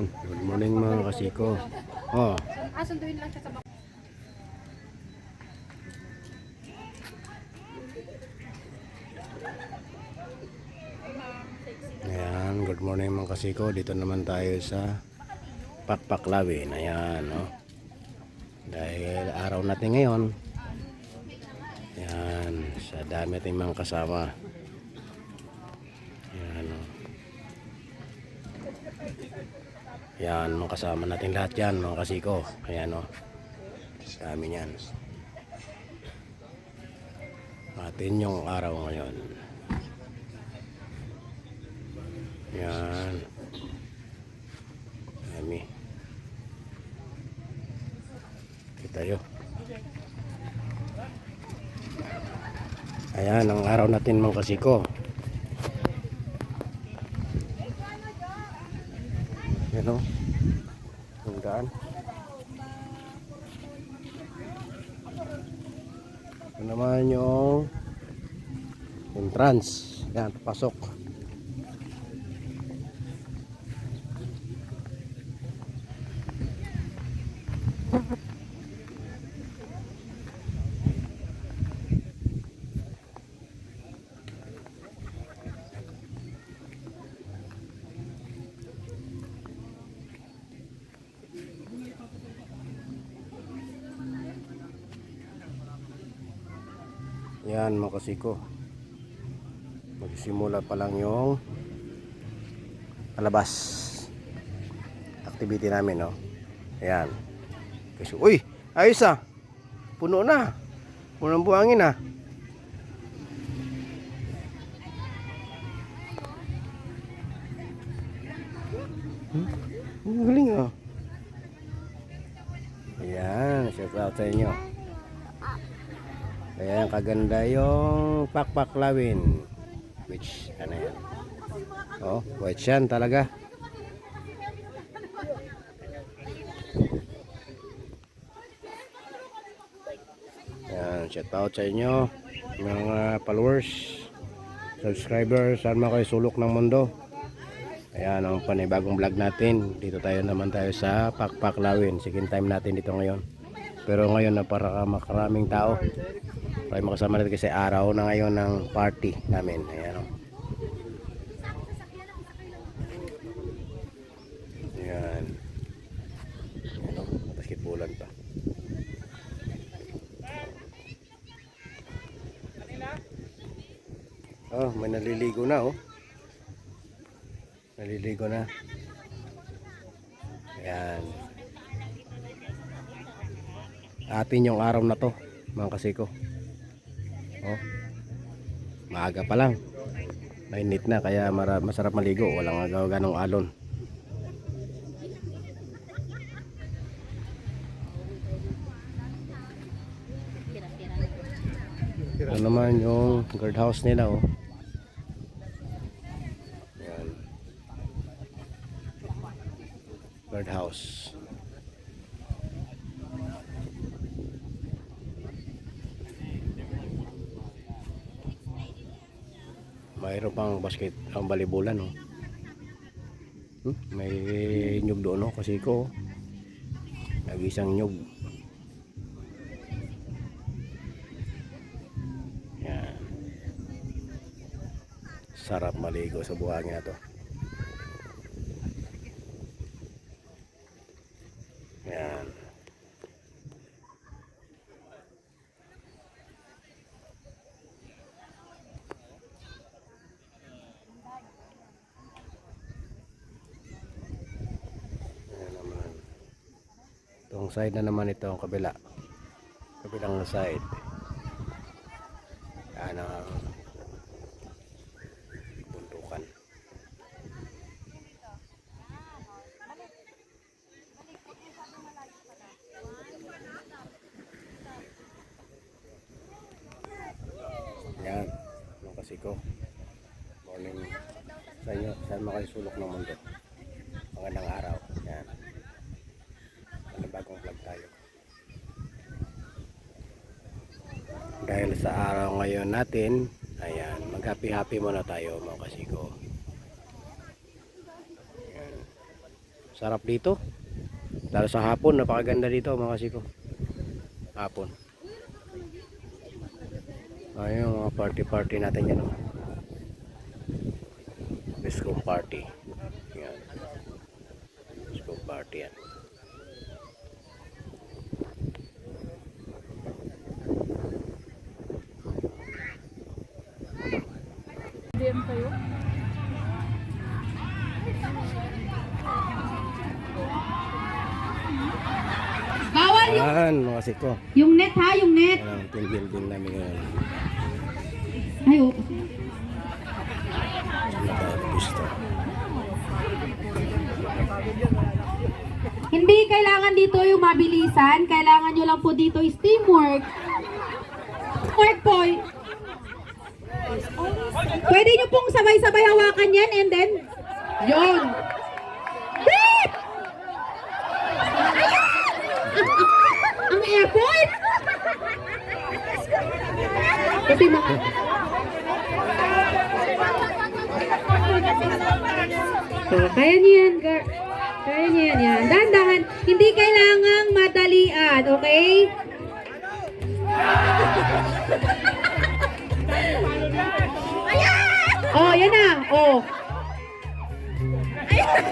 Ayan, good morning mga kasiko. Oh, Ah, sunduin lang siya sa bak. ayan, good morning mga kasiko. Dito naman tayo sa Pakpaklawin. Ayan, no. Dahil araw natin ngayon. Ayan, sa dami ating mga kasama. Ayan, no. Ayan, mga kasama natin lahat yan, mga kasiko. Ayan, no. Dami niyan. Atin yung araw ngayon. Yan. Dami. Kita tayo. Ayan, ang araw natin mga kasiko. Entrance. Yan, pasok. Yan mga kasiko. Magsimula pa lang yung palabas activity namin, no? Ayan. Kasi, uy! Ayos ah! Puno na! Puno ng buhangin ah! Hmm? Galing ah! Ayan, shout out sa inyo. Ayan, kaganda yung pakpaklawin. Which, ano yan? Oh, white yan talaga. Ayan, shout out sa inyo. Mga followers, subscribers, saan mga kayo sulok ng mundo. Ayan, ang panibagong vlog natin. Dito tayo naman tayo sa Pakpaklawin. Second time natin dito ngayon. Pero ngayon na para makaraming tao. Para makasama natin kasi araw na ngayon ng party namin. Ayan. Ayan o. Basketballan pa. Oh, may naliligo na oh. Naliligo na. Ayan. Atin yung araw na to, mga kasiko. Oh. Maaga pa lang. Mainit na kaya masarap maligo, walang agaw ganong alon. Ito naman yung guardhouse nila oh. Yan. Guardhouse. Mayroon pang basket ang balibulan oh. Hmm? May nyug doon oh, kasi ko. Nag-isang nyug. Yan. Sarap maligo sa buhangin na to. Yan. Yan naman. Itong side na naman ito ang kabila. Kabilang side. Yan ang bundukan. Yan. Mga kasiko. Morning sa inyo. Saan makasulok ng mundo. Magandang araw. Yan. Panibagong vlog tayo. Dahil sa araw ngayon natin, ayan, mag happy happy muna tayo mga kasiko. Ayan. Sarap dito. Lalo sa hapon, napakaganda dito mga kasiko. Hapon. Ayun, mga party-party natin yan. Oh. Disco party. Yan. Disco party yan. DM kayo? Bawal yung, Yan, mga kasiko. yung net ha, yung net. Yan ang team building namin ngayon. Ay, oh. Hindi kailangan dito yung mabilisan. Kailangan nyo lang po dito is teamwork. Teamwork po. Pwede nyo pong sabay-sabay hawakan yan and then, yon. Beep! Ang effort! Kasi mga... So, kaya niyo yan, girl. Kaya niyo yan, yan. Dahan-dahan. Hindi kailangang madalian, okay? Oh, yan na. Oh. Change,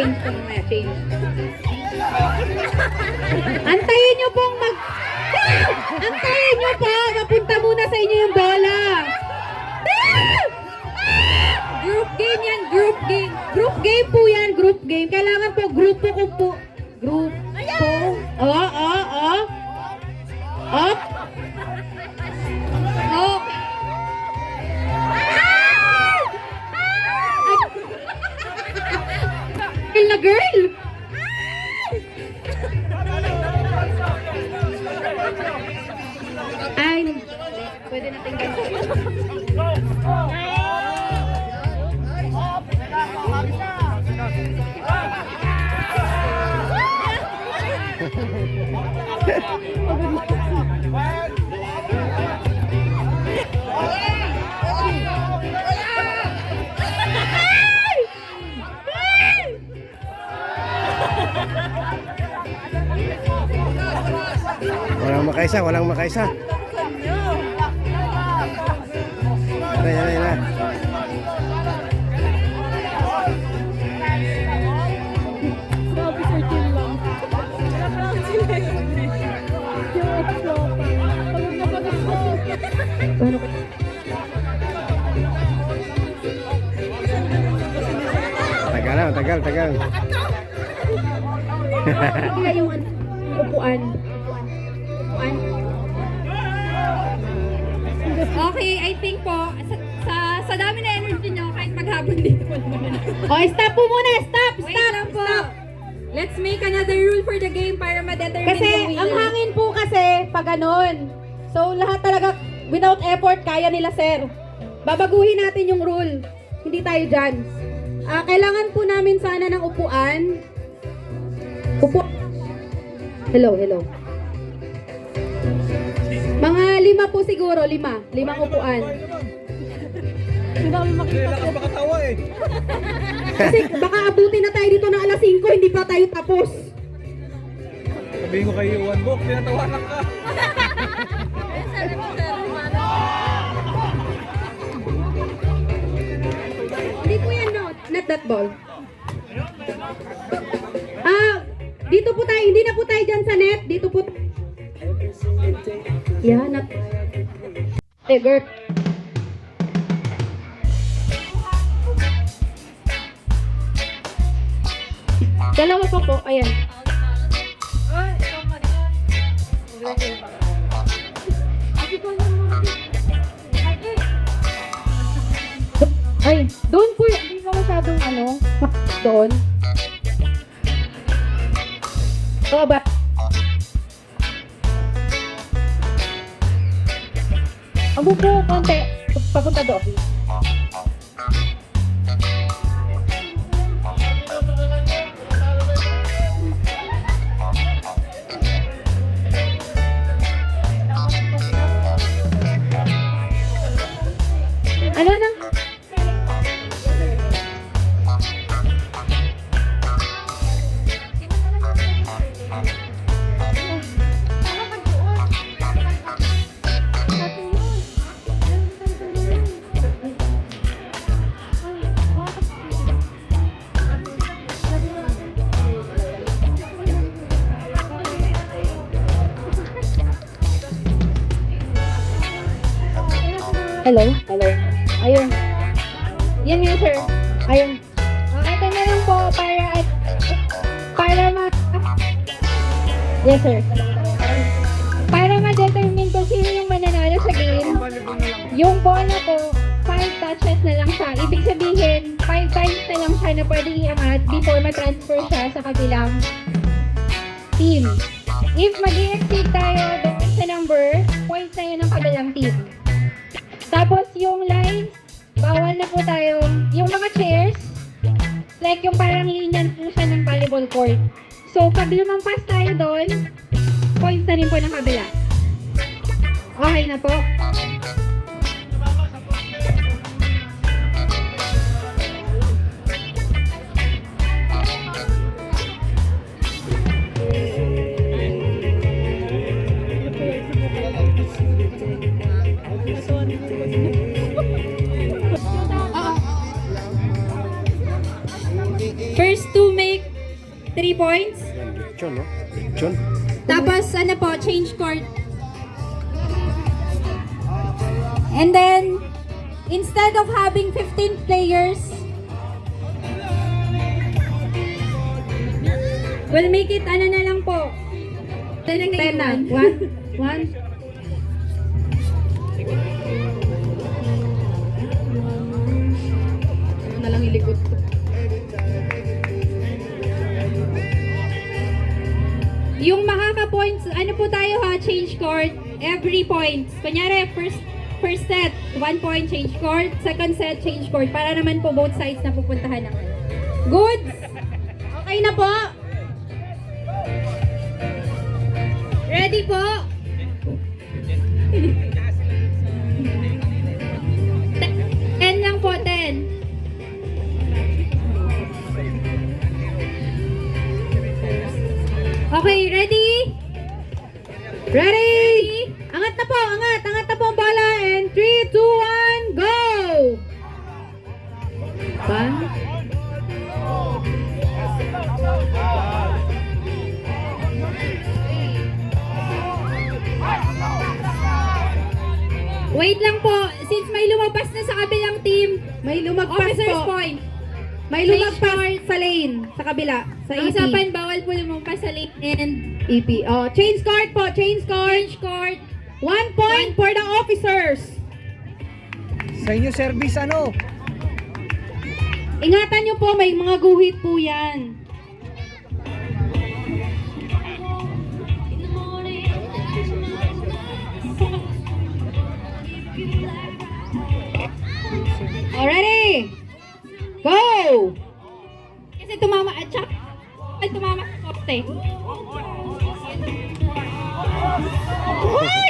change mamaya, change. Antayin nyo pong mag... Antayin nyo po! Mapunta muna sa inyo yung bola! Group game yan, group game. Group game po yan, group game. Kailangan po, grupo ko po. Eh. Yung ex-tropa. Pagod na pagod ko. Tagal na, tagal, tagal. Kaya yung ano. Upuan. Okay, I think po, sa, sa, sa dami na energy nyo, kahit maghapon dito po naman. O, stop po muna! Stop! Wait Stop! lang po. Stop! Let's make another rule for the game para ma-determine Kasi ang winner. hangin po kasi pag ganun. So lahat talaga without effort kaya nila sir. Babaguhin natin yung rule. Hindi tayo dyan. Ah, kailangan po namin sana ng upuan. Upo. Hello, hello. Mga lima po siguro, lima. Limang upuan. Hindi kami makita. Kasi baka abutin na tayo dito ng alas 5, hindi pa tayo tapos. Sabihin ko kayo, one book, tinatawanan ka. Hindi po yan, no. Not that ball. Ah, dito po tayo. Hindi na po tayo dyan sa net. Dito po. Yeah, not. Eh, Gert. Dalawa pa po. Ayan. Ay, doon po yun. Hindi ka masyadong ano. Doon. Oo ba? Abo po, konti. Papunta doon. Ano na yung bola po, 5 touches na lang siya. Ibig sabihin, 5 times na lang siya na pwede iangat before ma-transfer siya sa kabilang team. If mag exceed tayo doon sa number, points na yun ng kabilang team. Tapos yung lines, bawal na po tayo. Yung mga chairs, like yung parang linyan po siya ng volleyball court. So, pag lumampas tayo doon, points na rin po ng kabila. Okay na po. Points. Yan, lechon, no? Lechon. Tapos, ano po, change court. And then, instead of having 15 players, we'll make it, ano na lang po, 10 na. 1, 1, Yung makaka-points, ano po tayo ha, change court, every points. Kunyari, first first set, one point change court, second set change court, para naman po both sides na pupuntahan naman. Good? Okay na po? Ready po? Okay, ready? Ready? Angat na po, angat. Angat na po ang bola. And 3, 2, 1, go! One. Wait lang po. Since may lumabas na sa kabilang team, may lumagpas Officer's po. point. May lumagpas sa lane, sa kabila, sa Ang EP. usapan, bawal po lumagpas sa lane and EP. Oh, change court po, change court. change court. One point for the officers. Sa inyo service ano? Ingatan nyo po, may mga guhit po yan. Already! Go! Kasi tumama at saka ay tumama sa poste. Uy!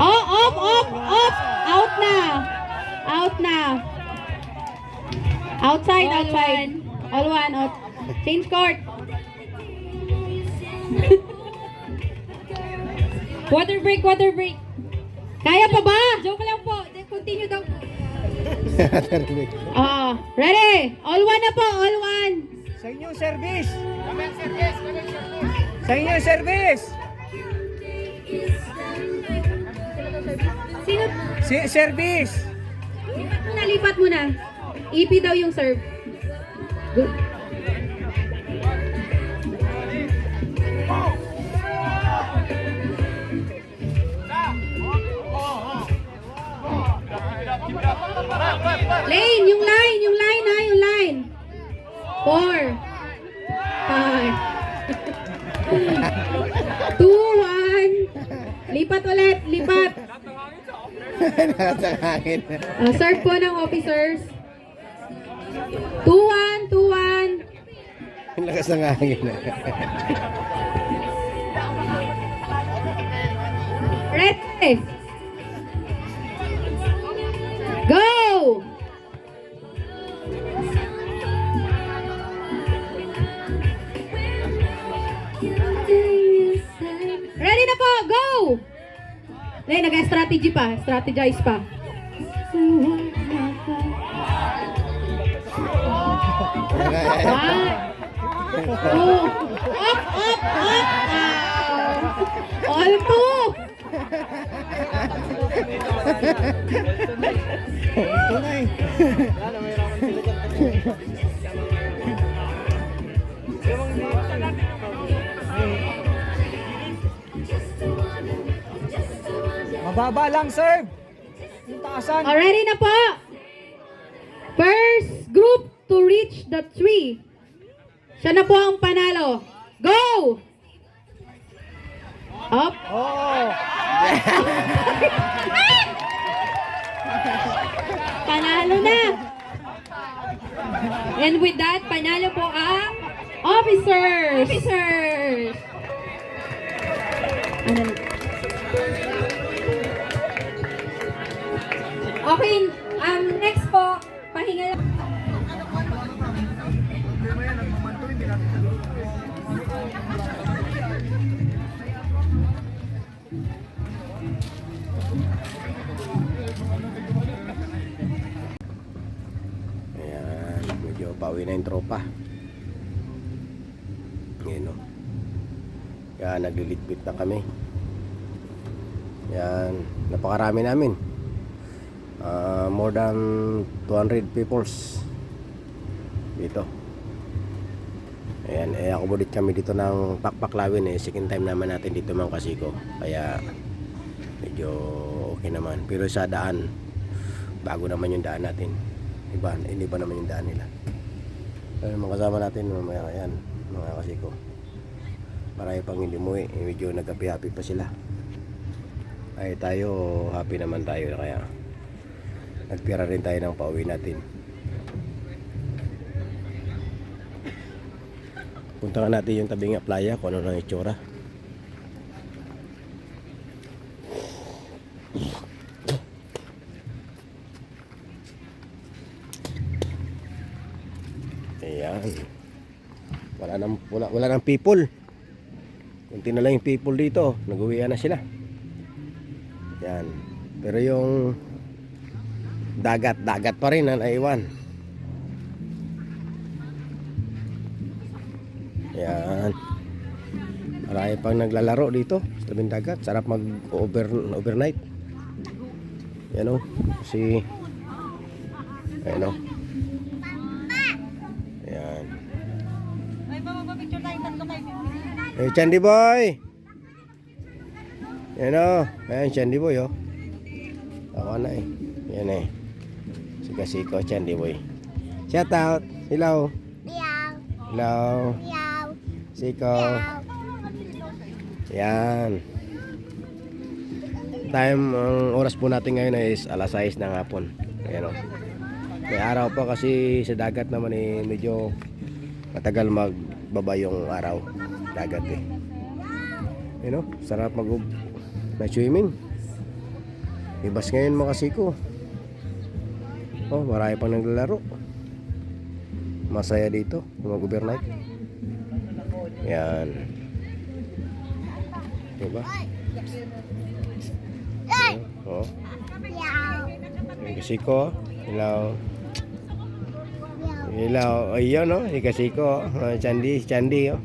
Oh, off, off, off! Out na! Out na! Outside, All outside. All one, out. Change court. Water break, water break. Kaya pa ba? Joke lang po. Then continue daw po. Ah, ready? All one na po, all one. Sa inyo service. Sa inyo service. Sino? Si service. Lipat mo na, lipat mo na. EP daw yung serve. Good. Lane, yung line, yung line ha, yung line. Four. Five. Two, one. Lipat ulit, lipat. Nakatangangin. Ah, serve po ng officers. 2-1, 2-1. Ang lakas ng hangin. Eh. Go! Go! Dahil nag-strategy pa, strategize pa. One, up, up, up! Ah. All two! Mababa lang, sir. Yung taasan. Oh, ready na po! First group to reach the tree. Siya na po ang panalo. Go! Up. Oo. Panalo na! And with that, panalo po ang officers! Officers! Ano? Okay, um, next po, pahinga lang. Ayan, medyo pauwi na yung tropa. Yan o. Yan, naglilitbit na kami. Yan, napakarami namin. Ah, more than 200 peoples dito. Ayan, eh ulit kami dito ng Pakpaklawin eh. Second time naman natin dito mga kasiko. Kaya medyo okay naman. Pero sa daan, bago naman yung daan natin. Iba, hindi ba naman yung daan nila. Ayun, mga kasama natin mamaya ayan, mga kasiko. Marami pang hindi umuwi, eh, medyo nagkapi-happy pa sila. Ay tayo, happy naman tayo kaya nagpira rin tayo ng pauwi natin. Punta natin yung tabing playa kung ano nang itsura. Ayan. Wala nang wala, wala nang people. Kunti na lang yung people dito. Nag-uwian na sila. Yan. Pero yung dagat, dagat pa rin ang naiwan. Yan. Marami pang naglalaro dito sa tabing dagat. Sarap mag over, overnight. Yan o. Si Ayan o. Ayan. Eh, Chandy Boy! Yan o. Ayan, Chandy Boy o. Ako na eh. Yan eh. Sika siko, Chandy Boy. Shout out. Hello. Hello. Siko. Yan. Time, ang oras po natin ngayon is alas 6 ng hapon. Ayan o. May araw pa kasi sa dagat naman eh medyo matagal magbaba yung araw. Dagat eh. You know, sarap mag na swimming. Ibas ngayon mga kasiko. Oh, marami pang naglalaro. Masaya dito, mag-overnight. Yan. Diba? Oh. Yung kasiko. Hello. Hello. Ayun, no? Si kasiko. Oh, Chandi, Chandi, oh.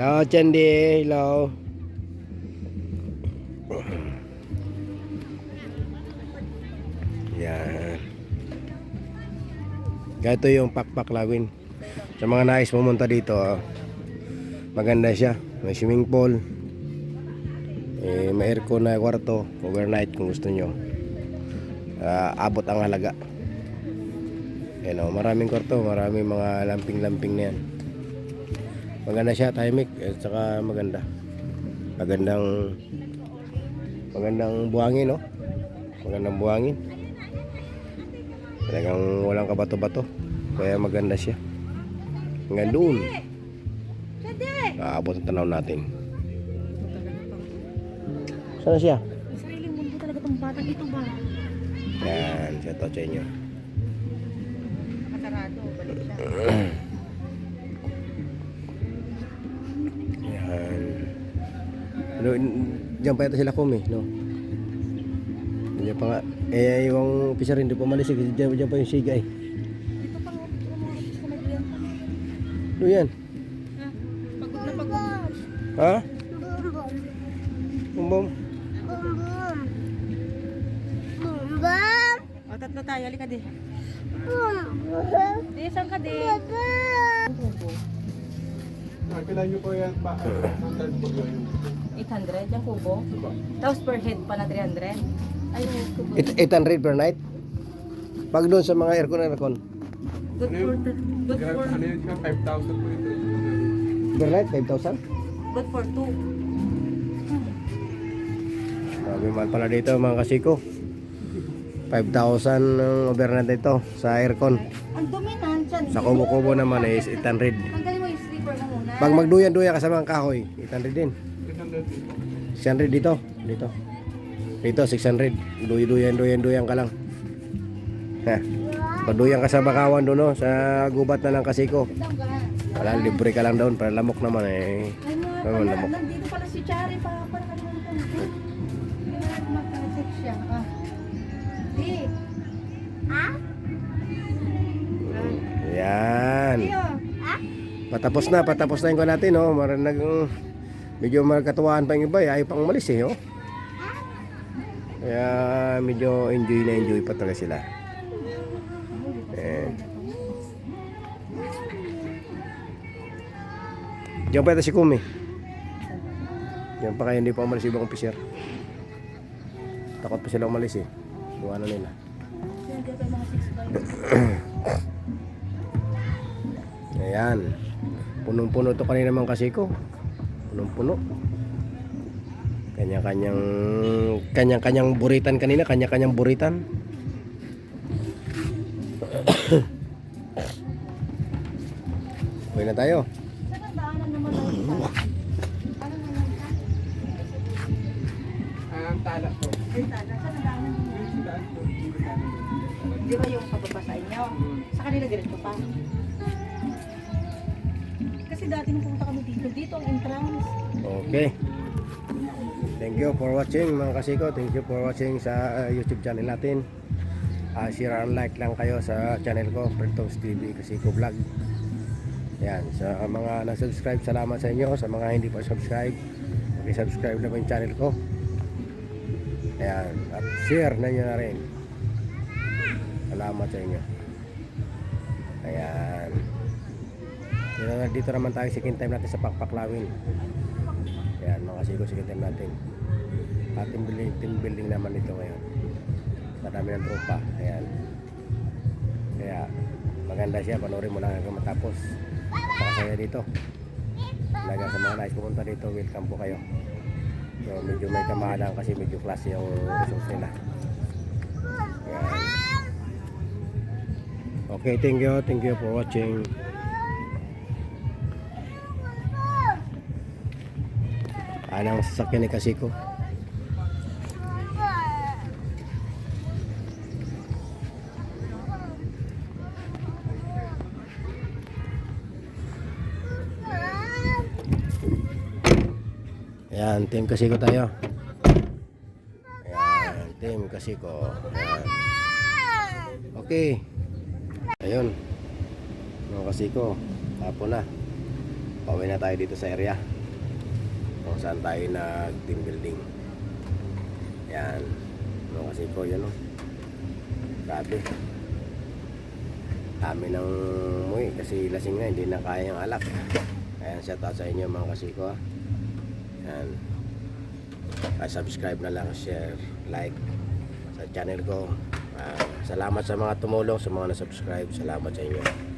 Hello, Chandi. Hello. Yan. Ganito yung pakpaklawin. Sa mga nais pumunta dito, oh, maganda siya. May swimming pool. Eh, may aircon na kwarto. Overnight kung gusto nyo. Ah, abot ang halaga. Yan o, maraming kwarto, maraming mga lamping-lamping na yan. Maganda siya, timing, at saka maganda. Magandang magandang buhangin, no? Magandang buhangin. Talagang walang kabato-bato. Kaya maganda siya. Hanggang doon. Aabot ang tanaw natin. Sana siya? itong batang ito ba? Yan, shout out sa inyo. Masarado, balik siya. Yan. Ano, diyan pa yata sila kumi, no? Diyan pa nga. Eh, yung officer hindi pa malis. eh, kasi Diyan, diyan pa yung siga eh. Dito pa nga. Ano yan? Ha? Pagod na pagod. Ha? Bumbum. O, tatlo tayo. Halika di. Di, saan ka di? Kailan nyo po yan pa? Ang po yun. 800 yung kubo. Tapos per head pa na 300. It- 800 per night? Pag doon sa mga aircon aircon. Good for, good for, Ano yun siya? 5,000 po ito. Per night, 5,000? good for two. Sabi man pala dito mga kasiko. 5,000 ang overnight dito sa aircon. Ang dumi na, dyan. Sa kubo-kubo naman is 800. Tanggalin mo yung sleeper mo muna. Pag magduyan-duyan kasama ang kahoy, 800 din. 600 din po. 600 dito. Dito. Dito, 600. Duyan, duyan, duyan ka lang. Ha. Paduyan ka sa bakawan doon, no? Sa gubat na lang kasiko. Wala, libre ka lang doon. Para lamok naman eh. Ay, mga Oo, pala, lamok. nandito pala si Chari pa. Para kalimutan ko. Mag-text siya. Ah. Di. Yan. Di, oh. Patapos na, patapos na yung ko natin, no? Maranag, medyo magkatuwaan pa yung iba, eh. ayaw pang umalis, eh, oh. Kaya medyo enjoy na enjoy pa talaga sila. Eh. Diyan pa ito si Kumi. Diyan pa kaya hindi pa umalis ibang officer. Takot pa sila umalis eh. Nila. Mga 6 by Ayan. Punong-puno to kanina naman kasi ko. Punong-puno. Kanya-kanyang kanya-kanyang buritan kanina, kanya-kanyang buritan. Uwi na tayo. Ang tala po. Ay, tala. Saan ang daanan. Di ba yung pababa sa inyo? Sa kanila diretso pa. Kasi dati nung pumunta kami dito, dito ang entrance. Okay. You for watching mga kasiko. Thank you for watching sa uh, YouTube channel natin. Uh, share and like lang kayo sa channel ko, Pertos TV Kasiko Vlog. Yan, sa mga na-subscribe, salamat sa inyo. Sa mga hindi pa subscribe, subscribe na po yung channel ko. Ayan, at share na nyo na rin. Salamat sa inyo. Ayan. Dito, dito naman tayo second time natin sa Pakpaklawin. Ayan, mga second time natin. At team building, team building naman ito ngayon. Marami ng tropa. Ayan. Kaya maganda siya. Panoorin mo lang hanggang matapos. Pakasaya dito. Talaga sa mga nais pumunta dito, welcome po kayo. So medyo may kamahalan kasi medyo klase yung resort nila. Ayan. Okay, thank you. Thank you for watching. Anong sasakyan ni Kasiko? Ayan, team Kasiko tayo. Ayan, team Kasiko. Ayan. Okay. Ayun. Mga Kasiko, hapon na. Pauwi na tayo dito sa area kung saan tayo nag team building. Yan. No kasi ko yan o grabe. Dami ng muwi kasi lasing na hindi na kaya yung alak. Ayan shout out sa inyo mga kasiko ah. yan. Ah, subscribe na lang share like sa channel ko. Ah, salamat sa mga tumulong sa mga na-subscribe. Salamat sa inyo